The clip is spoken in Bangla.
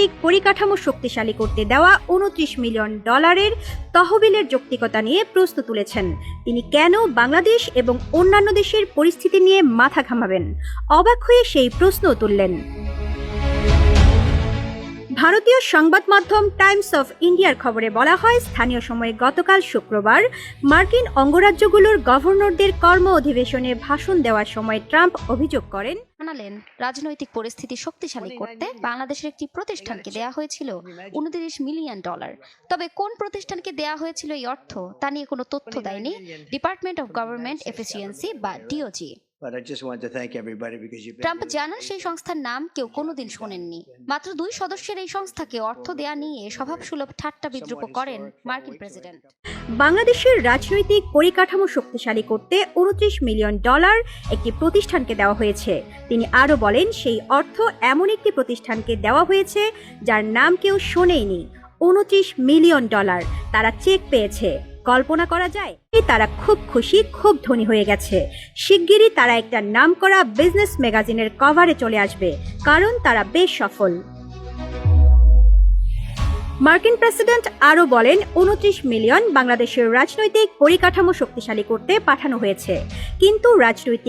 রাজনৈতিক পরিকাঠামো শক্তিশালী করতে দেওয়া উনত্রিশ মিলিয়ন ডলারের তহবিলের যৌক্তিকতা নিয়ে প্রশ্ন তুলেছেন। তিনি কেন বাংলাদেশ এবং অন্যান্য দেশের পরিস্থিতি নিয়ে মাথা ঘামাবেন? অবাক হয়ে সেই প্রশ্ন তুললেন। ভারতীয় সংবাদ মাধ্যম টাইমস অফ ইন্ডিয়ার খবরে বলা হয়, স্থানীয় সময়ে গতকাল শুক্রবার মার্কিন অঙ্গরাজ্যগুলোর গভর্নরদের কর্ম অধিবেশনে ভাষণ দেওয়ার সময় ট্রাম্প অভিযোগ করেন, জানালেন, রাজনৈতিক পরিস্থিতি শক্তিশালী করতে বাংলাদেশের একটি প্রতিষ্ঠানকে দেয়া হয়েছিল উনত্রিশ মিলিয়ন ডলার। তবে কোন প্রতিষ্ঠানকে দেয়া হয়েছিল এই অর্থ তা নিয়ে কোনো তথ্য দেয়নি। ডিপার্টমেন্ট অফ গভর্নমেন্ট এফিসিয়েন্সি বা D O G. But I just wanted to thank everybody because you've been. Trump জানান সেই সংস্থার নাম কেউ কোনোদিন শোনেননি। মাত্র দুই সদস্যের এই সংস্থাকে অর্থ দেয়া নিয়ে স্বভাবসুলভ ঠাট্টা বিদ্রুপ করেন মার্কিন প্রেসিডেন্ট। বাংলাদেশের রাজনৈতিক পরিকাঠামো শক্তিশালী করতে উনত্রিশ মিলিয়ন ডলার একটি প্রতিষ্ঠানকে দেওয়া হয়েছে। তিনি আরও বলেন সেই অর্থ এমন একটি প্রতিষ্ঠানকে দেওয়া হয়েছে যার নাম কেউ শোনেইনি। উনত্রিশ মিলিয়ন ডলার। তারা চেক পেয়েছে। কল্পনা করা যায় তারা খুব খুশি, খুব ধনী হয়ে গেছে। শিগগিরই তারা একটা নাম করা বিজনেস ম্যাগাজিনের কভারে চলে আসবে, কারণ তারা বেশ সফল। মার্কিন প্রেসিডেন্ট আরও বলেন, উনত্রিশ মিলিয়ন বাংলাদেশের রাজনৈতিক পরিকাঠামো শক্তিশালী করতে পাঠানো হয়েছে, কিন্তু রাজনৈতিক